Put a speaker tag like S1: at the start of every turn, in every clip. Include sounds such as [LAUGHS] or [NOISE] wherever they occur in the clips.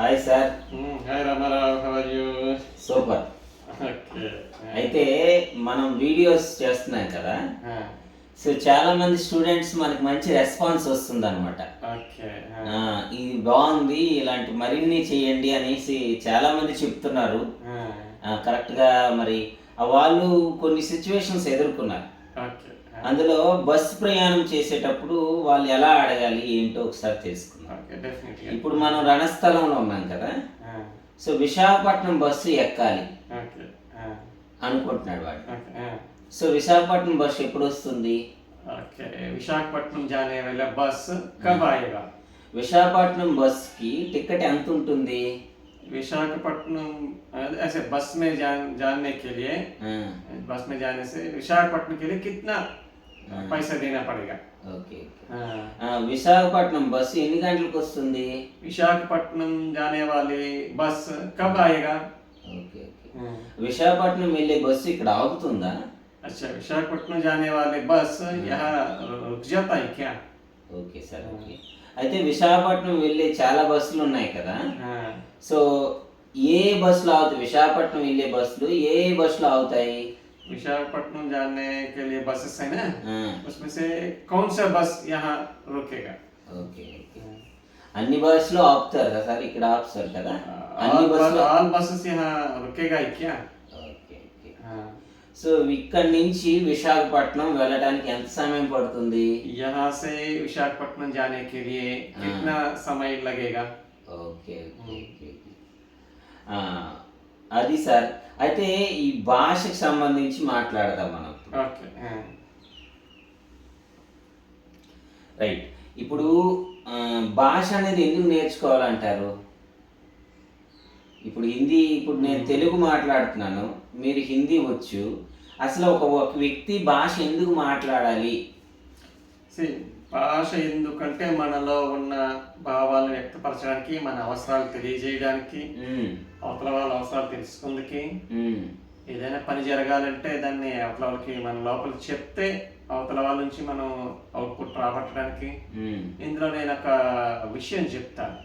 S1: Hi sir
S2: hi Ramarao how are you
S1: super
S2: okay
S1: అయితే మనం videos చేస్తున్నాం కదా? సో చాలా మంది స్టూడెంట్స్ మనకి మంచి రెస్పాన్స్ వస్తుంది అనమాట ఇది బాగుంది ఇలాంటి మరిన్ని చేయండి అనేసి చాలా మంది చెప్తున్నారు. correct గా మరి వాళ్ళు కొన్ని సిచ్యువేషన్స్ ఎదుర్కొన్నారు. అందులో బస్ ప్రయాణం చేసేటప్పుడు వాళ్ళు ఎలా అడగాలి ఏంటో ఒకసారి తెలుసుకుందాం
S2: ఓకే డెఫినెట్గా
S1: ఇప్పుడు మనం రణస్థలంలో ఉన్నాం కదా సో విశాఖపట్నం బస్సు ఎక్కాలి
S2: ఓకే
S1: అనుకుంటున్నాడు వాడు
S2: ఓకే
S1: సో విశాఖపట్నం బస్సు ఎప్పుడు వస్తుంది
S2: ओके विशाखपट्टनम जाने वाला बस कब आएगा
S1: విశాఖపట్నం బస్కి టికెట్ ఎంత ఉంటుంది
S2: विशाखपट्टनम ऐसे बस में जान जानने के लिए
S1: ఆ,
S2: बस में जाने से विशाखपट्टनम के लिए कितना पैसा देना पड़ेगा
S1: ఓకే ఓకే.
S2: हाँ,
S1: ఆ, విశాఖపట్నం బస్సు ఎన్ని గంటలకు వస్తుంది
S2: विशाखपट्टनम जाने वाली बस कब आएगा
S1: ఓకే ఓకే
S2: हाँ,
S1: విశాఖపట్నం వెళ్ళే బస్సు ఇక్కడ ఆగుతుందా
S2: अच्छा विशाखपट्टनम जाने वाले बस यहाँ रुक जाता है क्या
S1: ఓకే సార్ ఓకే అయితే విశాఖపట్నం వెళ్ళే చాలా బస్సులు ఉన్నాయి కదా
S2: हाँ,
S1: సో ఏ బస్సులు ఆగుతాయి విశాఖపట్నం వెళ్ళే బస్సులు ఏ ఏ బస్సులు ఆగుతాయి
S2: विशाखपट्टनम जाने के लिए बसेस है ना
S1: ఆ,
S2: उसमें से कौन सा बस यहाँ रुकेगा
S1: ఓకే ఓకే అన్ని బస్సులు ఆపుతారు కదా సార్ ఇక్కడ ఆపుతారు కదా అన్ని
S2: ऑल बस
S1: బస్సులు
S2: ऑल बसेस यहाँ रुकेगा ही क्या
S1: ఓకే ఓకే
S2: हाँ,
S1: సో ఇక్కడి నుంచి విశాఖపట్నం వెళ్ళడానికి ఎంత సమయం పడుతుంది
S2: यहाँ से विशाखपट्टनम जाने के लिए कितना समय लगेगा
S1: ఓకే ఓకే ఓకే ఓకే. ఆ, అది సార్. అయితే ఈ భాషకి సంబంధించి మాట్లాడదాం మనం
S2: ఓకే.
S1: రైట్. ఇప్పుడు భాష అనేది ఎందుకు నేర్చుకోవాలంటారు? ఇప్పుడు హిందీ ఇప్పుడు నేను తెలుగు మాట్లాడుతున్నాను మీరు హిందీ వచ్చు. అసలు ఒక వ్యక్తి భాష ఎందుకు మాట్లాడాలి?
S2: భాష ఎందుకంటే మనలో ఉన్న భావాలను వ్యక్తపరచడానికి మన అవసరాలు తెలియజేయడానికి అవతల వాళ్ళ అవసరాలు తెలుసుకుందుకి ఏదైనా పని జరగాలంటే దాన్ని అవతల వాళ్ళకి మన లోపల చెప్తే అవతల వాళ్ళ నుంచి మనం అవుట్పుట్ రాబట్టడానికి ఇందులో నేను ఒక విషయం చెప్తాను.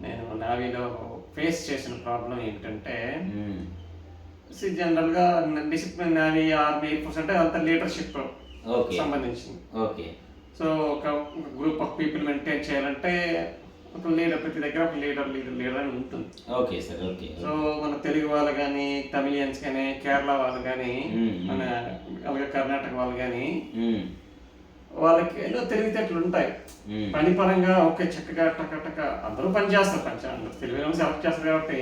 S2: నేను నావీలో ఫేస్ చేసిన ప్రాబ్లం ఏంటంటే
S1: ఉమ్.
S2: జనరల్గా discipline navy army air force అంటే అంత లీడర్షిప్
S1: ఓకే.
S2: సంబంధించింది.
S1: ఓకే.
S2: సో ఒక గ్రూప్ ఆఫ్ పీపుల్ మెయింటైన్ చేయాలంటే ఒక లీడర్ ప్రతి దగ్గర ఒక లీడర్ లీడర్ లీడర్ అని ఉంటుంది.
S1: Okay sir okay.
S2: సో మన తెలుగు వాళ్ళు కానీ తమిళియన్స్ కానీ కేరళ వాళ్ళు కానీ. మన అలాగే కర్ణాటక వాళ్ళు కానీ వాళ్ళకి ఎన్నో తెలివితేటలు ఉంటాయి. పని పరంగా ఓకే చక్కగా టక టక అందరూ పని చేస్తారు పని వాళ్ళు సెలెక్ట్ చేస్తారు కాబట్టి.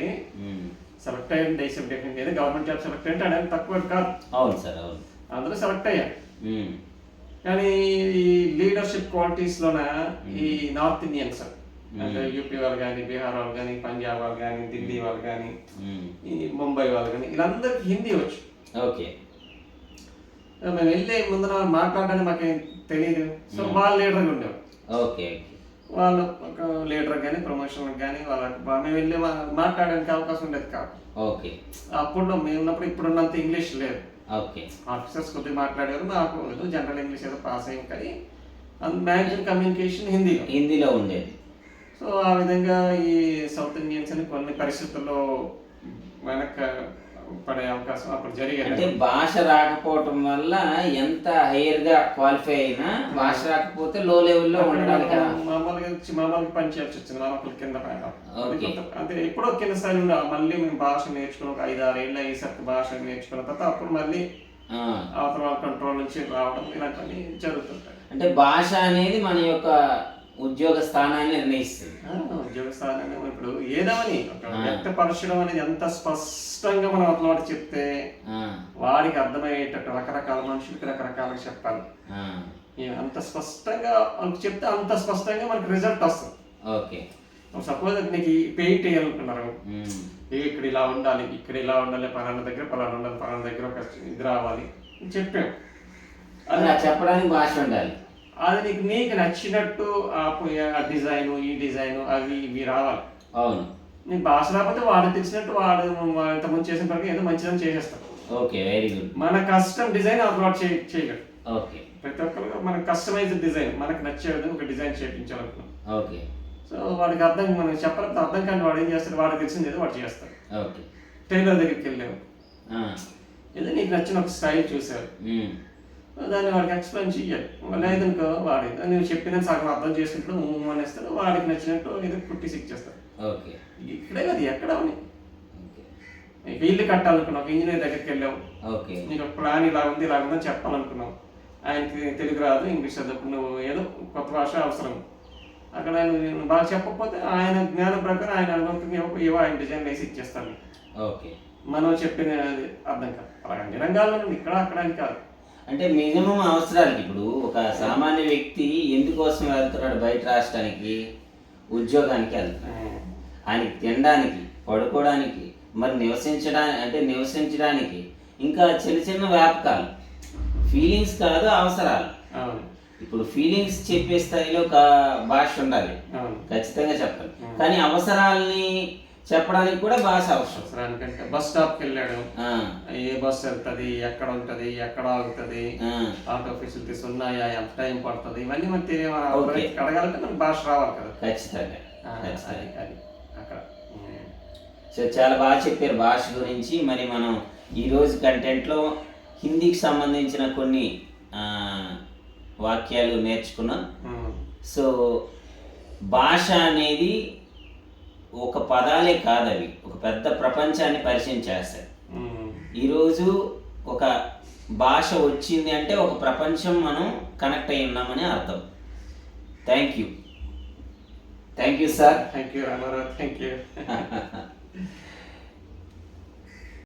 S2: సెలెక్ట్ అయ్యింది దేశం డెఫినెట్ ఏదో గవర్నమెంట్ జాబ్ సెలెక్ట్ అంటే అనేది తక్కువ కాదు.
S1: అవును సార్ అవును.
S2: అందరూ సెలెక్ట్ అయ్యారు. కానీ ఈ లీడర్షిప్ క్వాలిటీస్ లోన ఈ నార్త్ ఇండియన్స్ అంటే యూపీ వాళ్ళు కానీ బీహార్ వాళ్ళు కానీ పంజాబ్ వాళ్ళు కానీ ఢిల్లీ వాళ్ళు కానీ. ఈ ముంబై వాళ్ళు కానీ వీళ్ళందరికీ హిందీ వచ్చు.
S1: ఓకే.
S2: మేము వెళ్ళే ముందర మాట్లాడడానికి మాకేం తెలియదు సో వాళ్ళ లీడర్గా ఉండేవారు
S1: ఓకే ఓకే.
S2: వాళ్ళు ఒక లీడర్ కానీ ప్రమోషన్ కానీ వాళ్ళకి మేము వెళ్ళి మాట్లాడడానికి అవకాశం ఉండేది కాదు.
S1: ఓకే.
S2: అప్పుడు మేము ఉన్నప్పుడు ఇప్పుడున్నంత ఇంగ్లీష్ లేదు.
S1: ఓకే.
S2: ఆఫీసర్స్ కొద్దిగా మాట్లాడారు నాకు జనరల్ ఇంగ్లీష్ ఏదో పాస్ అయ్యాం కానీ మ్యాక్సిమం కమ్యూనికేషన్ హిందీలో.
S1: హిందీలో ఉండేది.
S2: సో ఆ విధంగా ఈ సౌత్ ఇండియన్స్ అని కొన్ని పరిస్థితుల్లో వెనక పడే అవకాశం అప్పుడు
S1: అంటే
S2: జరిగేది
S1: భాష రాకపోవటం వల్ల ఎంత హైయర్గా క్వాలిఫై అయినా భాష రాకపోతే లో లెవెల్లో ఉండడానికి
S2: మామూలుగా మామూలుగా పని చేయాల్సి వచ్చింది మామూలు కింద పైన. అంటే ఎప్పుడో కింద స్థాయి ఉండే మళ్ళీ మేము భాష నేర్చుకుని ఒక ఐదు ఆరు ఏళ్ళు అయ్యేసరికి భాష నేర్చుకున్న తర్వాత అప్పుడు మళ్ళీ అవతల కంట్రోల్ నుంచి రావడం ఇలాంటివన్నీ జరుగుతుంటాయి.
S1: అంటే భాష అనేది మన యొక్క ఉద్యోగ స్థానాన్ని నిర్ణయిస్తుంది.
S2: ఉద్యోగ స్థానాన్ని ఇప్పుడు ఏదవని ఒక వ్యక్తపరచడం అనేది ఎంత స్పష్టంగా మనం వాడికి చెప్తే వాడికి అర్థమయ్యేటట్టు రకరకాల మనుషులకి రకరకాలుగా చెప్పాలి అంత స్పష్టంగా చెప్తే అంత స్పష్టంగా మనకి రిజల్ట్ వస్తుంది.
S1: ఓకే.
S2: సపోజ్ నీకు పెయింట్ వేయాలనుకున్నారు. ఇక్కడ ఇలా ఉండాలి ఇక్కడ ఇలా ఉండాలి పలానా దగ్గర పలానా ఉండాలి పలానా దగ్గర ఒక ఇది రావాలి అని చెప్పాం
S1: అలా చెప్పడానికి భాష ఉండాలి.
S2: అది నీకు నీకు నచ్చినట్టు ఆ డిజైన్ ఈ డిజైన్ అవి ఇవి రావాలి.
S1: అవును.
S2: నీకు భాష రాకపోతే వాడు తెలిసినట్టు వాడు ఇంతకుముందు చేసిన ప్రకారం ఏదో మంచిదని చేసేస్తాడు.
S1: Okay very good.
S2: మన కస్టమ్ డిజైన్ అప్లోడ్ చేయ చేయగలరు
S1: ఓకే.
S2: ప్రతి ఒక్కరు మన కస్టమైజ్డ్ డిజైన్ మనకు నచ్చే విధంగా ఒక డిజైన్ చేయించాలనుకున్నాం
S1: ఓకే.
S2: సో వాడికి అర్థం మనం చెప్పలేకపోతే అర్థం కానీ వాడు ఏం చేస్తాడు? వాడికి తెలిసింది ఏదో వాడు చేస్తాడు.
S1: ఓకే.
S2: టైలర్ దగ్గరికి వెళ్ళావు
S1: ఆ,
S2: ఏదో నీకు నచ్చిన ఒక స్టైల్
S1: ఉమ్,
S2: దాన్ని వాడికి ఎక్స్ప్లెయిన్ చెయ్యాలి లేదనుకో వాడి నువ్వు చెప్పిన సగం అర్థం చేసుకుంటాడు అనేస్తాడు. వాడికి నచ్చినట్టు ఏదో కుట్టి ఇచ్చేస్తాడు
S1: ఓకే.
S2: ఇక్కడే కదా ఎక్కడ నీకు ఇల్లు కట్టాలనుకున్నావు ఒక ఇంజనీర్ దగ్గరికి వెళ్ళావు.
S1: ఓకే.
S2: నీకు ఒక ప్లాన్ ఇలా ఉంది ఇలా ఉందని చెప్పాలనుకున్నావు. ఆయనకి తెలుగు రాదు ఇంగ్లీష్ చదువు నువ్వు ఏదో కొత్త భాష అవసరం. అక్కడ నువ్వు బాగా చెప్పకపోతే ఆయన జ్ఞానం ప్రకారం ఆయన అనుభవం ఏవో- ఆయన డిజైన్ వేసి ఇచ్చేస్తాను.
S1: ఓకే.
S2: మనం చెప్పిన అది అర్థం కాదు. అలా అన్ని రంగాల్లో ఇక్కడ అక్కడ కాదు.
S1: అంటే మినిమం అవసరాలకి ఇప్పుడు ఒక సామాన్య వ్యక్తి ఎందుకోసం వెళ్తున్నాడు బయట రాష్ట్రానికి? ఉద్యోగానికి వెళ్తున్నాడు. ఆయనకి తినడానికి పడుకోవడానికి మరి నివసించడానికి అంటే నివసించడానికి ఇంకా చిన్న చిన్న వ్యాపకాలు. ఫీలింగ్స్ కాదు అవసరాలు. ఇప్పుడు ఫీలింగ్స్ చెప్పే స్థాయిలో ఒక భాష ఉండాలి. ఖచ్చితంగా చెప్పాలి. కానీ అవసరాల్ని చెప్పడానికి కూడా భాష అవసరం.
S2: అవసరానికంటే బస్ స్టాప్కి వెళ్ళాడు ఏ బస్ వెళ్తుంది ఎక్కడ ఉంటది ఎక్కడ ఆగుతుంది ఆటో ఫెసిలిటీస్ ఉన్నాయా ఎంత టైం పడుతుంది ఇవన్నీ మనకి. అడగాలంటే మనకి భాష రావాలి కదా.
S1: ఖచ్చితంగా.
S2: అది అక్కడ.
S1: సో చాలా బాగా చెప్పారు భాష గురించి. మరి మనం ఈరోజు కంటెంట్లో హిందీకి సంబంధించిన కొన్ని వాక్యాలు నేర్చుకున్నాం. సో భాష అనేది ఒక పదాలే కాదు అవి ఒక పెద్ద ప్రపంచాన్ని పరిచయం చేస్తాయి. ఈరోజు ఒక భాష వచ్చింది అంటే ఒక ప్రపంచం మనం కనెక్ట్ అయి ఉన్నామని అర్థం. Thank you. Thank you sir.
S2: Thank you Ramarao thank you. [LAUGHS]